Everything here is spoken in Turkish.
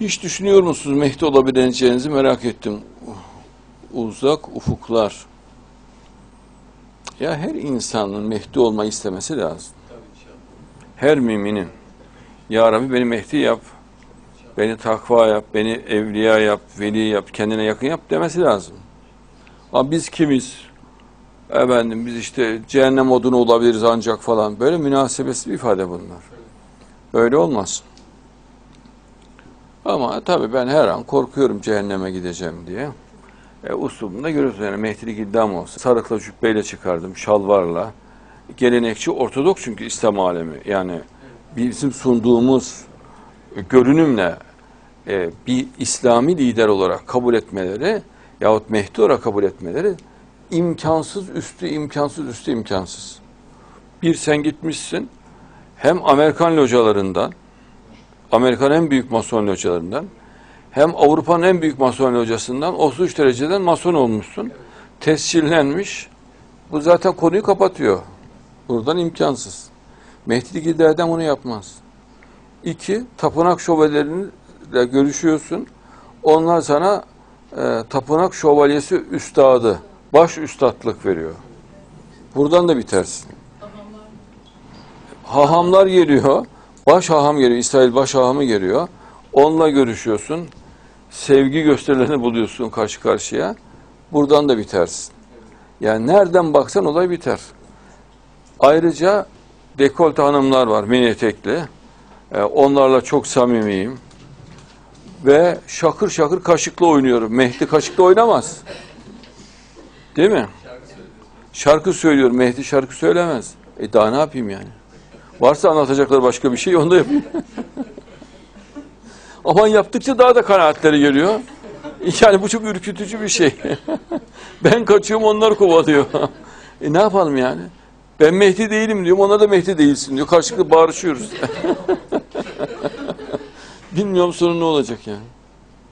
Hiç düşünüyor musunuz Mehdi olabileceğinizi merak ettim. Uzak ufuklar. Ya her insanın Mehdi olmayı istemesi lazım. Her müminin. Ya Rabbi beni Mehdi yap. Beni takva yap, beni evliya yap, veli yap, kendine yakın yap demesi lazım. Ama biz kimiz? Efendim biz işte cehennem odunu olabiliriz ancak falan. Böyle münasebetsiz bir ifade bunlar. Öyle olmaz. Ama tabii ben her an korkuyorum cehenneme gideceğim diye. E, uslubunda görüyorsunuz yani Mehdilik iddiam olsa. Sarıkla cübbeyle çıkardım, şalvarla. Gelenekçi, ortodoks çünkü İslam alemi. Yani bizim sunduğumuz görünümle e, bir İslami lider olarak kabul etmeleri yahut Mehdi olarak kabul etmeleri imkansız üstü imkansız üstü imkansız. Bir sen gitmişsin hem Amerikan localarından Amerikan en büyük mason localarından hem Avrupa'nın en büyük mason locasından 33 dereceden mason olmuşsun. Tescillenmiş. Bu zaten konuyu kapatıyor. Buradan imkansız. Mehdilik liderden bunu yapmaz. İki, tapınak şövalyeleriyle görüşüyorsun. Onlar sana e, tapınak şövalyesi üstadı, baş üstadlık veriyor. Buradan da bitersin. Hahamlar geliyor. Baş haham geliyor. İsrail baş hahamı geliyor. Onunla görüşüyorsun. Sevgi gösterilerini buluyorsun karşı karşıya. Buradan da bitersin. Yani nereden baksan olay biter. Ayrıca dekolte hanımlar var mini etekli. Ee, onlarla çok samimiyim. Ve şakır şakır kaşıkla oynuyorum. Mehdi kaşıkla oynamaz. Değil mi? Şarkı söylüyor. Mehdi şarkı söylemez. E daha ne yapayım yani? Varsa anlatacakları başka bir şey onu da yapayım. Aman yaptıkça daha da kanaatleri geliyor. Yani bu çok ürkütücü bir şey. ben kaçıyorum onlar kovalıyor. e ne yapalım yani? Ben Mehdi değilim diyorum, ona da Mehdi değilsin diyor. Karşılıklı bağırışıyoruz. Bilmiyorum sonu ne olacak yani.